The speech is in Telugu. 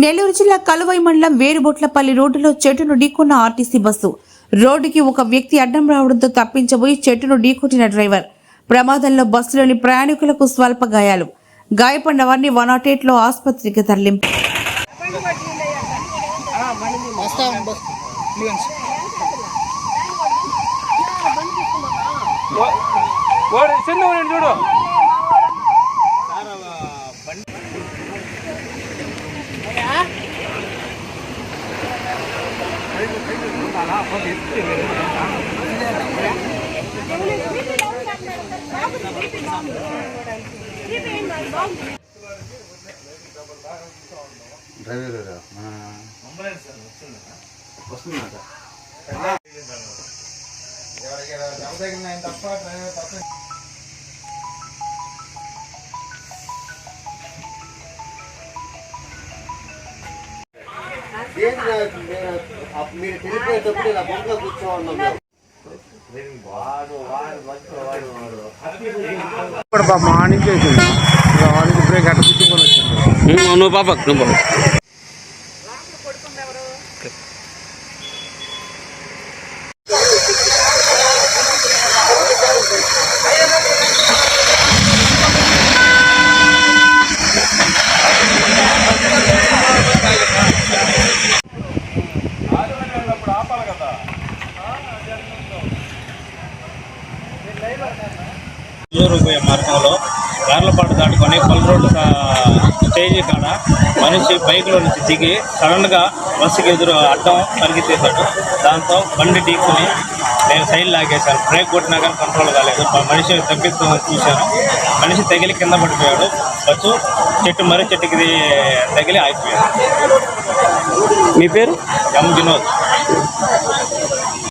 నెల్లూరు జిల్లా కలువై మండలం వేరుబొట్లపల్లి రోడ్డులో చెట్టును ఢీకొన్న ఆర్టీసీ బస్సు. రోడ్డుకి ఒక వ్యక్తి అడ్డం రావడంతో తప్పించబోయి చెట్టును ఢీకొట్టిన డ్రైవర్. ప్రమాదంలో బస్సులోని ప్రయాణికులకు స్వల్ప గాయాలు. గాయపడిన వారిని వన్ నాట్ ఎయిట్లో ఆసుపత్రికి తరలింపు చూడు. డ్రైవర్ మన వస్తుందా తప్ప డ్రైవర్ తప్ప మీరు తెలిపోయేటప్పుడు ఇలా బొమ్మలో కూర్చోన్నాం వాడు వాడు వాడు వాడు ఇప్పుడు పాప మార్నింగ్ చేసింది వాడికి బ్రేక్ అట్ట తిట్టుకొని వచ్చింది నువ్వు పాప నువ్వు పోయే మార్గంలో గార్లపాటు దాటుకొని పలు రోడ్డు స్టేజ్ కాడ మనిషి బైక్లో నుంచి దిగి సడన్గా బస్సుకి ఎదురు అడ్డం పరిగెత్తేశాడు. దాంతో బండి ఢీకొని నేను సైడ్ లాగేశాను. బ్రేక్ కొట్టినా కానీ కంట్రోల్ కాలేదు. మనిషి తప్పిద్దామని చూశాను. మనిషి తగిలి కింద పడిపోయాడు. బస్సు చెట్టు మర్రి చెట్టుకి తగిలి ఆగిపోయాడు. మీ పేరు? ఎం వినోద్.